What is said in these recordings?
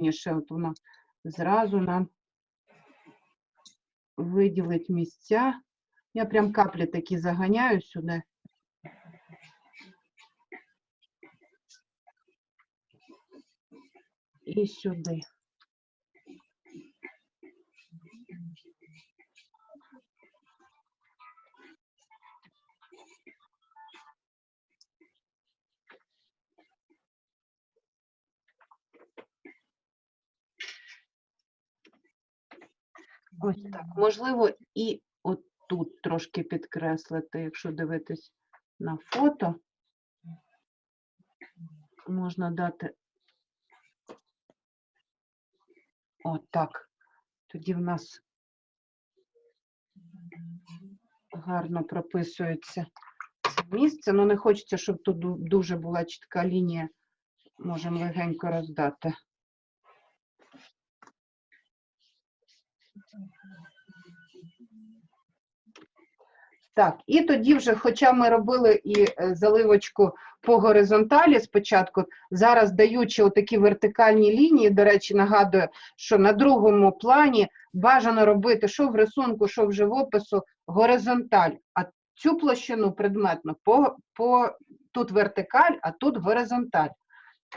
вірніше, от воно зразу нам виділить місця. Я прям каплі такі заганяю сюди. І сюди. Ось так. Можливо, і отут трошки підкреслити, якщо дивитись на фото. Можна дати отак. Тоді в нас гарно прописується це місце. Ну, не хочеться, щоб тут дуже була чітка лінія. Можемо легенько роздати. Так, і тоді вже, хоча ми робили і е, заливочку по горизонталі спочатку, зараз даючи отакі вертикальні лінії, до речі, нагадую, що на другому плані бажано робити що в рисунку, що в живопису, горизонталь, а цю площину предметну по, по тут вертикаль, а тут горизонталь.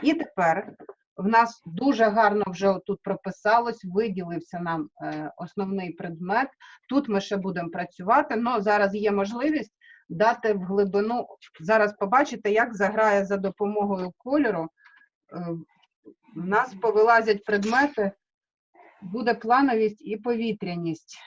І тепер в нас дуже гарно вже тут прописалось, виділився нам е, основний предмет. Тут ми ще будемо працювати, але зараз є можливість дати в глибину. Зараз побачите, як заграє за допомогою кольору. Е, В нас повилазять предмети, буде плановість і повітряність.